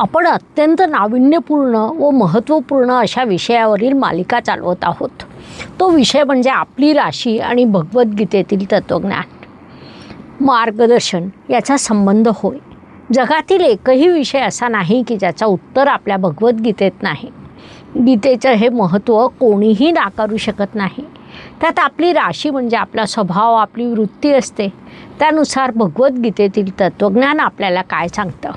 आपण अत्यंत नाविन्यपूर्ण व महत्त्वपूर्ण अशा विषयावरील मालिका चालवत आहोत. तो विषय म्हणजे आपली राशी आणि भगवद्गीतेतील तत्त्वज्ञान. मार्गदर्शन याचा संबंध होय. जगातील एकही विषय असा नाही की ज्याचा उत्तर आपल्या भगवद्गीतेत नाही. गीतेचं हे महत्त्व कोणीही नाकारू शकत नाही. त्यात आपली राशी म्हणजे आपला स्वभाव आपली वृत्ती असते. त्यानुसार भगवद्गीतेतील तत्त्वज्ञान आपल्याला काय सांगतं?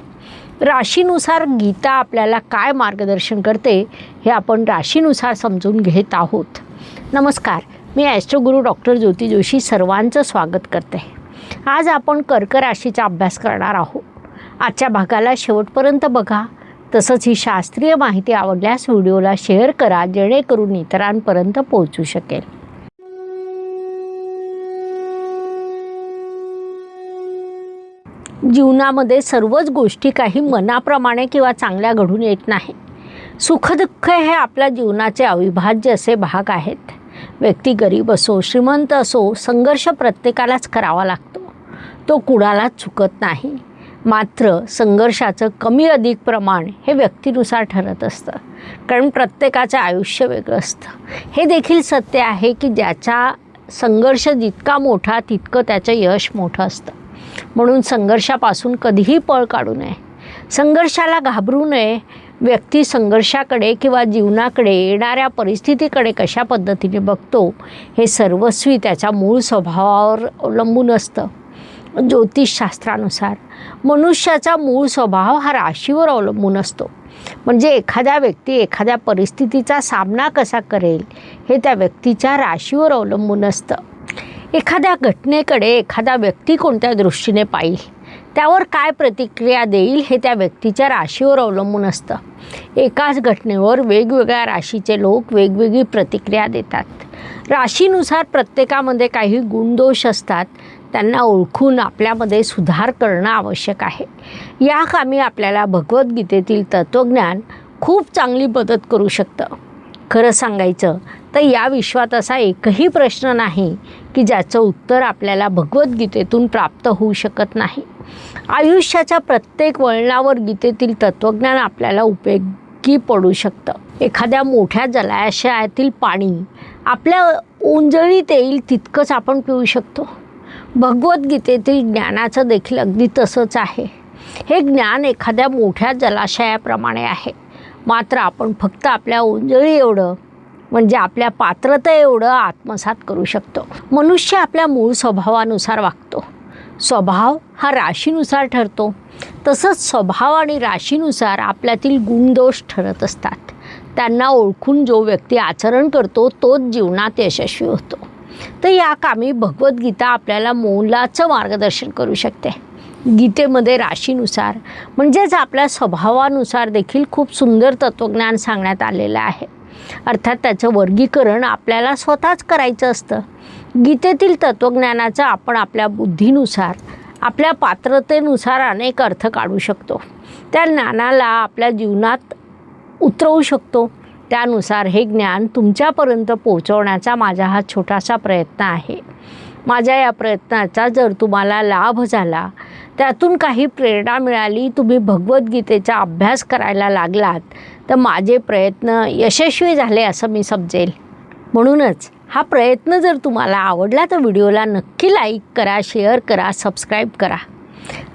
राशीनुसार गीता आपल्याला काय मार्गदर्शन करते हे आपण राशीनुसार समजून घेत आहोत. नमस्कार मी ॲस्ट्रोगुरू डॉक्टर ज्योती जोशी सर्वांचं स्वागत करते. आज आपण कर्क राशीचा अभ्यास करणार आहोत. आजच्या भागाला शेवटपर्यंत बघा. तसंच ही शास्त्रीय माहिती आवडल्यास व्हिडिओला शेअर करा जेणेकरून इतरांपर्यंत पोहोचू शकेल. जीवनामध्ये सर्वच गोष्टी काही मनाप्रमाणे किंवा चांगल्या घडून येत नाही. सुखदुःख हे आपल्या जीवनाचे अविभाज्य असे भाग आहेत. व्यक्ती गरीब असो श्रीमंत असो संघर्ष प्रत्येकालाच करावा लागतो. तो कुणालाच चुकत नाही. मात्र संघर्षाचं कमी अधिक प्रमाण हे व्यक्तीनुसार ठरत असतं. कारण प्रत्येकाचं आयुष्य वेगळं असतं. हे देखील सत्य आहे की ज्याचा संघर्ष जितका मोठा तितकं त्याचं यश मोठं असतं. म्हणून संघर्षापासून कधीही पळ काढू नये. संघर्षाला घाबरू नये. व्यक्ती संघर्षाकडे किंवा जीवनाकडे येणाऱ्या परिस्थितीकडे कशा पद्धतीने बघतो हे सर्वस्वी त्याच्या मूळ स्वभावावर अवलंबून असतं. ज्योतिषशास्त्रानुसार मनुष्याचा मूळ स्वभाव हा राशीवर अवलंबून असतो. म्हणजे एखाद्या व्यक्ती एखाद्या परिस्थितीचा सामना कसा करेल हे त्या व्यक्तीच्या राशीवर अवलंबून असतं. एखाद्या घटनेकडे एखादा व्यक्ती कोणत्या दृष्टीने पाहिल? त्यावर काय प्रतिक्रिया देईल हे त्या व्यक्तीच्या राशीवर अवलंबून असतं. एकाच घटनेवर वेगवेगळ्या राशीचे लोक वेगवेगळी प्रतिक्रिया देतात. राशीनुसार प्रत्येकामध्ये काही गुणदोष असतात. त्यांना ओळखून आपल्यामध्ये सुधार करणं आवश्यक आहे. या कामी आपल्याला भगवद्गीतेतील तत्त्वज्ञान खूप चांगली मदत करू शकतं. खरं सांगायचं तर या विश्वात असा एकही प्रश्न नाही की ज्याचं उत्तर आपल्याला भगवद्गीतेतून प्राप्त होऊ शकत नाही. आयुष्याच्या प्रत्येक वळणावर गीतेतील तत्त्वज्ञान आपल्याला उपयोगी पडू शकतं. एखाद्या मोठ्या जलाशयातील पाणी आपल्या उंजळीत येईल तितकंच आपण पिऊ शकतो. भगवद्गीतेतील ज्ञानाचं देखील अगदी तसंच आहे. हे ज्ञान एखाद्या मोठ्या जलाशयाप्रमाणे आहे. मात्र आपण फक्त आपल्या उंजळी एवढं म्हणजे आपल्या पात्रता एवढं आत्मसात करू शकतो. मनुष्य आपल्या मूळ स्वभावानुसार वागतो. स्वभाव हा राशीनुसार ठरतो. तसंच स्वभाव आणि राशीनुसार आपल्यातील गुणदोष ठरत असतात. त्यांना ओळखून जो व्यक्ती आचरण करतो तोच जीवनात यशस्वी होतो. तर या कामी भगवद्गीता आपल्याला मोलाचं मार्गदर्शन करू शकते. गीतेमध्ये राशीनुसार म्हणजेच आपल्या स्वभावानुसार देखील खूप सुंदर तत्त्वज्ञान सांगण्यात आलेलं आहे. अर्थात त्याचं वर्गीकरण आपल्याला स्वतःच करायचं असतं. गीतेतील तत्त्वज्ञानाचा आपण आपल्या बुद्धीनुसार आपल्या पात्रतेनुसार अनेक अर्थ काढू शकतो. त्या ज्ञानाला आपल्या जीवनात उतरवू शकतो. त्यानुसार हे ज्ञान तुमच्यापर्यंत पोहोचवण्याचा माझा हा छोटासा प्रयत्न आहे. माझ्या या प्रयत्नाचा जर तुम्हाला लाभ झाला त्यातून काही प्रेरणा मिळाली तुम्ही भगवद्गीतेचा अभ्यास करायला लागलात तर माझे प्रयत्न यशस्वी झाले असं मी समजेल. म्हणूनच हा प्रयत्न जर तुम्हाला आवडला तर व्हिडिओला नक्की लाईक करा शेअर करा सबस्क्राईब करा.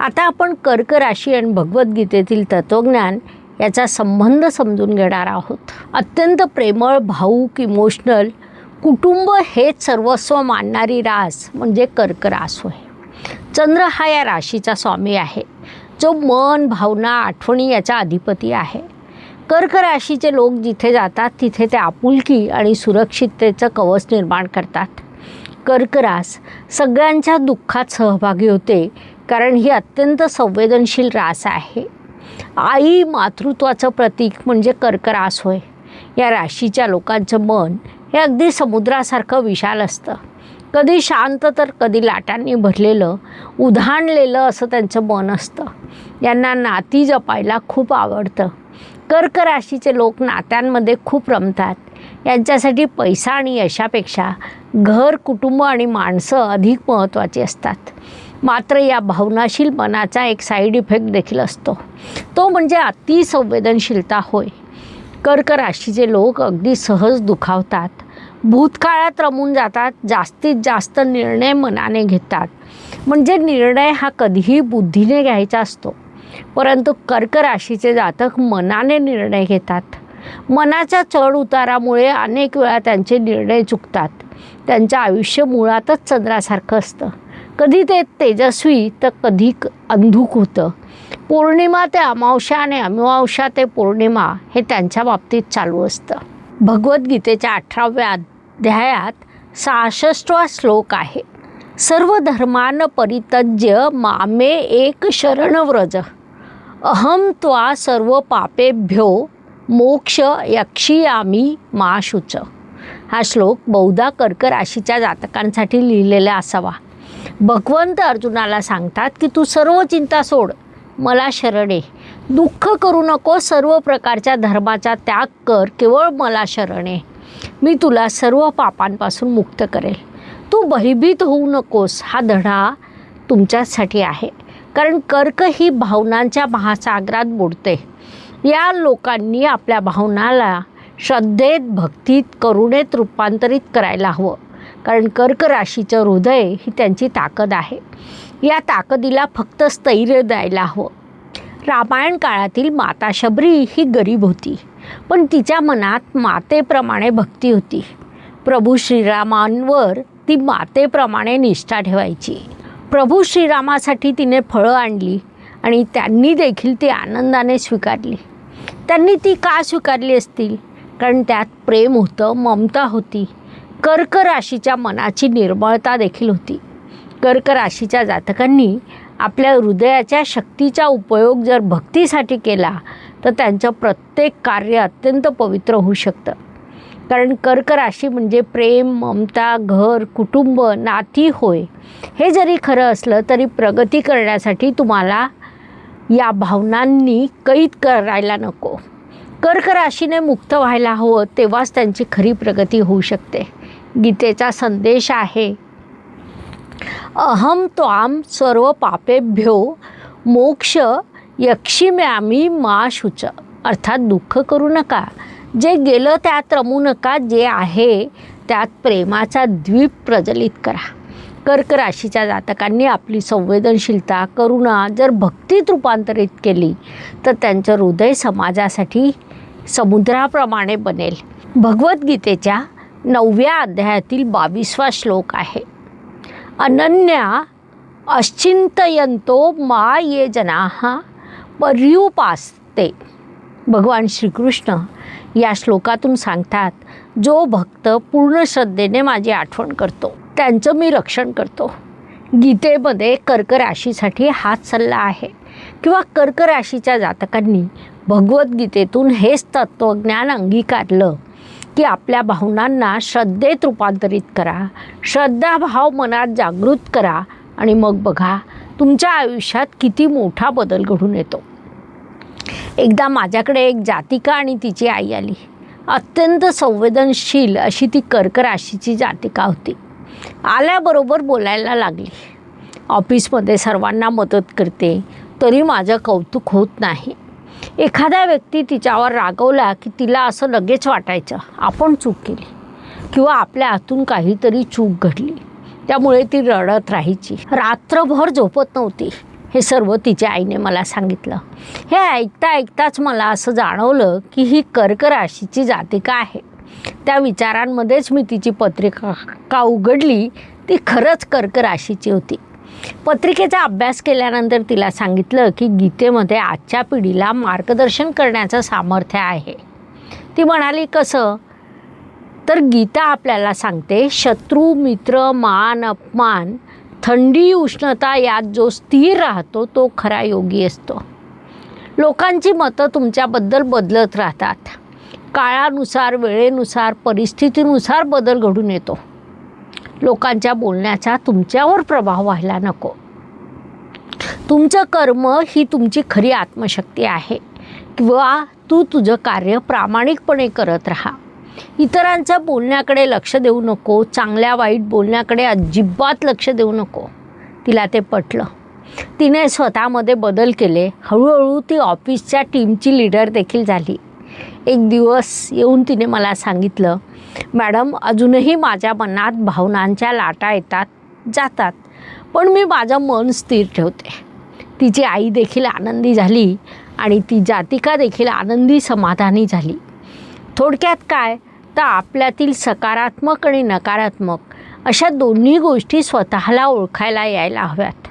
आता आपण कर्क राशी आणि भगवद्गीतेतील तत्त्वज्ञान याचा संबंध समजून घेणार आहोत. अत्यंत प्रेमळ भाऊक इमोशनल कुटुंब हेच सर्वस्व मानणारी रास म्हणजे कर्क रास होय. चंद्र हा या राशीचा स्वामी आहे. जो मन भावना आठवणी याचा अधिपती आहे. कर्क राशीचे लोक जिथे जातात तिथे ते आपुलकी आणि सुरक्षिततेचं कवच निर्माण करतात. कर्करास सगळ्यांच्या दुःखात सहभागी होते कारण ही अत्यंत संवेदनशील रास आहे. आई मातृत्वाचं प्रतीक म्हणजे कर्करास होय. या राशीच्या लोकांचं मन हे अगदी समुद्रासारखं विशाल असतं. कधी शांत तर कधी लाटांनी भरलेलं उधाणलेलं असं त्यांचं मन असतं. यांना नाती जपायला खूप आवडतं. कर्क राशीचे लोक नात्यांमध्ये खूप रमतात. यांच्यासाठी पैसा आणि यशापेक्षा घर कुटुंब आणि माणसं अधिक महत्त्वाची असतात. मात्र या भावनाशील मनाचा एक साईड इफेक्ट देखील असतो. तो म्हणजे अतिसंवेदनशीलता होय. कर्क राशीचे लोक अगदी सहज दुखावतात भूतकाळात रमून जातात जास्तीत जास्त निर्णय मनाने घेतात. म्हणजे निर्णय हा कधीही बुद्धीने घ्यायचा असतो. परंतु कर्क राशीचे जातक मनाने निर्णय घेतात. मनाच्या चढ उतारामुळे अनेक वेळा त्यांचे निर्णय चुकतात. त्यांचं आयुष्य मुळातच चंद्रासारखं असतं. कधी ते तेजस्वी तर कधी अंधूक अंधुक होतं. पौर्णिमा ते अमावस्या आणि अमावस्या ते पौर्णिमा हे त्यांच्या बाबतीत चालू असतं. भगवद्गीतेच्या अठराव्या अध्यायात सहासष्टवा श्लोक आहे. सर्व धर्मान परितज्य मामे एक शरण व्रज. अहम त्वा सर्व पापेभ्यो मोक्ष यक्षियामी मा शुच. हा श्लोक बहुधा कर्क राशीच्या जातकांसाठी लिहिलेला असावा. भगवंत अर्जुनाला सांगतात की तू सर्व चिंता सोड. मला शरणे दुःख करू नको सर्व प्रकारच्या धर्माचा त्याग कर केवळ मला शरण मी तुला सर्व पापांपासून मुक्त करेल. तू भयभीत होऊ नकोस हा धडा तुमच्यासाठी आहे. कारण कर्क ही भावनांच्या महासागरात बुडते. या लोकांनी आपल्या भावनाला श्रद्धेत भक्तीत करुणेत रूपांतरित करायला हवं. कारण कर्क राशीचं हृदय ही त्यांची ताकद आहे. या ताकदीला फक्त स्थैर्य द्यायला हवं. रामायण काळातील माता शबरी ही गरीब होती पण तिच्या मनात मातेप्रमाणे भक्ती होती. प्रभू श्रीरामांवर ती मातेप्रमाणे निष्ठा ठेवायची. प्रभू श्रीरामासाठी तिने फळं आणली आणि त्यांनी देखील ती आनंदाने स्वीकारली. त्यांनी ती का स्वीकारली असतील? कारण त्यात प्रेम होतं ममता होती. कर्क राशीच्या मनाची निर्मळता देखील होती. कर्क राशीच्या जातकांनी आपल्या हृदयाच्या शक्तीचा उपयोग जर भक्तीसाठी केला तर त्यांचं प्रत्येक कार्य अत्यंत पवित्र होऊ शकतं. कारण कर्क राशी म्हणजे प्रेम ममता घर कुटुंब नाती होय. हे जरी खरं असलं तरी प्रगती करण्यासाठी तुम्हाला या भावनांनी कैद करायला नको. कर्क राशीने मुक्त व्हायला हवं तेव्हाच त्यांची खरी प्रगती होऊ शकते. गीतेचा संदेश आहे अहम त्वाम सर्व पापेभ्यो मोक्ष यक्षिम्यामी मा शुच. अर्थात दुःख करू नका. जे गेलं त्यात रमू नका जे आहे त्यात प्रेमाचा द्वीप प्रज्वलित करा. कर्क राशीच्या जातकांनी आपली संवेदनशीलता करुणा जर भक्तीत रूपांतरित केली तर त्यांचं हृदय समाजासाठी समुद्राप्रमाणे बनेल. भगवद्गीतेच्या नवव्या अध्यायातील बावीसवा श्लोक आहे. अनन्या अश्चिंतयंतो मा ये जनाः पर्युपासते. भगवान श्रीकृष्ण या श्लोकातून सांगतात जो भक्त पूर्ण श्रद्धेने माझी आठवण करतो त्यांचं मी रक्षण करतो. गीतेमध्ये कर्क राशीसाठी हाच सल्ला आहे. किंवा कर्क राशीच्या जातकांनी भगवद्गीतेतून हेच तत्त्वज्ञान अंगीकारलं की आपल्या भावनांना श्रद्धेत रूपांतरित करा. श्रद्धाभाव मनात जागृत करा आणि मग बघा तुमच्या आयुष्यात किती मोठा बदल घडून येतो. एकदा माझ्याकडे एक जातिका आणि तिची आई आली. अत्यंत संवेदनशील अशी ती कर्क राशीची जातिका होती. आल्याबरोबर बोलायला लागली. ऑफिसमध्ये सर्वांना मदत करते तरी माझं कौतुक होत नाही. एखादा व्यक्ती तिच्यावर रागवला की तिला असं लगेच वाटायचं आपण चूक केली. किंवा आपल्या हातून काहीतरी चूक घडली. त्यामुळे ती रडत राहायची. रात्रभर झोपत नव्हती. हे सर्व तिच्या आईने मला सांगितलं. हे ऐकता ऐकताच मला असं जाणवलं की ही कर्क राशीची जातिका आहे. त्या विचारांमध्येच मी तिची पत्रिका का उघडली ती खरंच कर्क राशीची होती. पत्रिकेचा अभ्यास केल्यानंतर तिला सांगितलं की गीतेमध्ये आजच्या पिढीला मार्गदर्शन करण्याचं सामर्थ्य आहे. ती म्हणाली कसं? तर गीता आपल्याला सांगते शत्रू मित्र मान अपमान थंडी उष्णता यात जो स्थिर राहतो तो खरा योगी असतो. लोकांची मतं तुमच्याबद्दल बदलत राहतात. काळानुसार वेळेनुसार परिस्थितीनुसार बदल घडून येतो. लोकांच्या बोलण्याचा तुमच्यावर प्रभाव व्हायला नको. तुमचं कर्म ही तुमची खरी आत्मशक्ती आहे. किंवा तू तुझं कार्य प्रामाणिकपणे करत राहा. इतरांच्या बोलण्याकडे लक्ष देऊ नको. चांगल्या वाईट बोलण्याकडे अजिबात लक्ष देऊ नको. तिला ते पटलं. तिने स्वतःमध्ये बदल केले. हळूहळू ती ऑफिसच्या टीमची लीडर देखील झाली. एक दिवस येऊन तिने मला सांगितलं मॅडम अजूनही माझ्या मनात भावनांच्या लाटा येतात जातात पण मी माझं मन स्थिर ठेवते. तिची आई देखील आनंदी झाली आणि ती जातिका देखील आनंदी समाधानी झाली. थोडक्यात काय? तर आपल्यातील सकारात्मक आणि नकारात्मक अशा दोन्ही गोष्टी स्वतःला ओळखायला यायला हव्यात.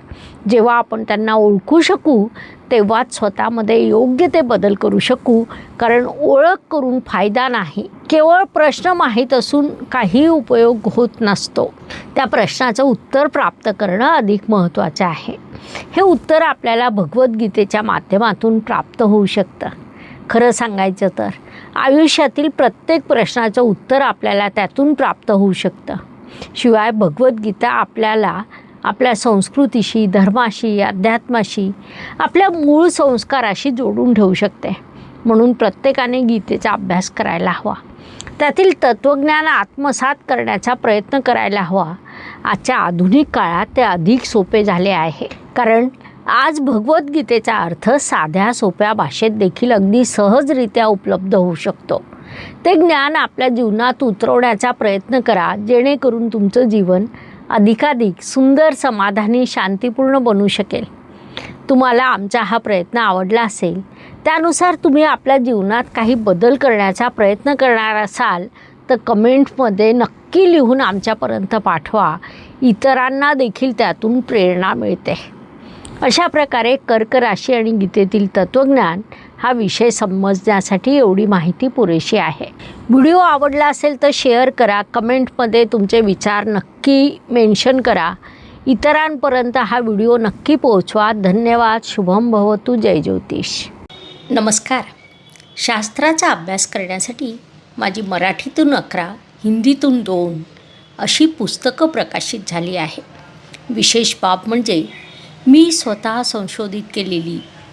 जेव्हा आपण त्यांना ओळखू शकू तेव्हाच स्वतःमध्ये योग्य ते बदल करू शकू. कारण ओळख करून फायदा नाही. केवळ प्रश्न माहीत असून काही उपयोग होत नसतो. त्या प्रश्नाचं उत्तर प्राप्त करणं अधिक महत्त्वाचं आहे. हे उत्तर आपल्याला भगवद्गीतेच्या माध्यमातून प्राप्त होऊ शकतं. खरं सांगायचं तर आयुष्यातील प्रत्येक प्रश्नाचं उत्तर आपल्याला त्यातून प्राप्त होऊ शकतं. शिवाय भगवद्गीता आपल्याला आपल्या संस्कृतीशी धर्माशी अध्यात्माशी आपल्या मूळ संस्काराशी जोडून ठेवू शकते. म्हणून प्रत्येकाने गीतेचा अभ्यास करायला हवा. त्यातील तत्त्वज्ञान आत्मसात करण्याचा प्रयत्न करायला हवा. आजच्या आधुनिक काळात ते अधिक सोपे झाले आहे. कारण आज भगवद्गीतेचा अर्थ साध्या सोप्या भाषेत देखील अगदी सहजरित्या उपलब्ध होऊ शकतो. ते ज्ञान आपल्या जीवनात उतरवण्याचा प्रयत्न करा जेणेकरून तुमचं जीवन अधिकाधिक सुंदर समाधानी शांतीपूर्ण बनू शकेल. तुम्हाला आमचा हा प्रयत्न आवडला असेल त्यानुसार तुम्ही आपल्या जीवनात काही बदल करण्याचा प्रयत्न करणार असाल तर कमेंटमध्ये नक्की लिहून आमच्यापर्यंत पाठवा. इतरांना देखील त्यातून प्रेरणा मिळते. अशा प्रकारे कर्क राशी आणि गीतेतील तत्त्वज्ञान हा विषय समजण्यासाठी एवढी माहिती पुरेशी आहे. व्हिडिओ आवडला असेल तर शेअर करा कमेंटमध्ये तुमचे विचार नक्की मेन्शन करा. इतरांपर्यंत हा व्हिडिओ नक्की पोहोचवा. धन्यवाद शुभम भवतू जय ज्योतिष. नमस्कार. शास्त्राचा अभ्यास करण्यासाठी माझी मराठीतून अकरा हिंदीतून दोन अशी पुस्तकं प्रकाशित झाली आहे. विशेष बाब म्हणजे मी स्वतः संशोधित केलेली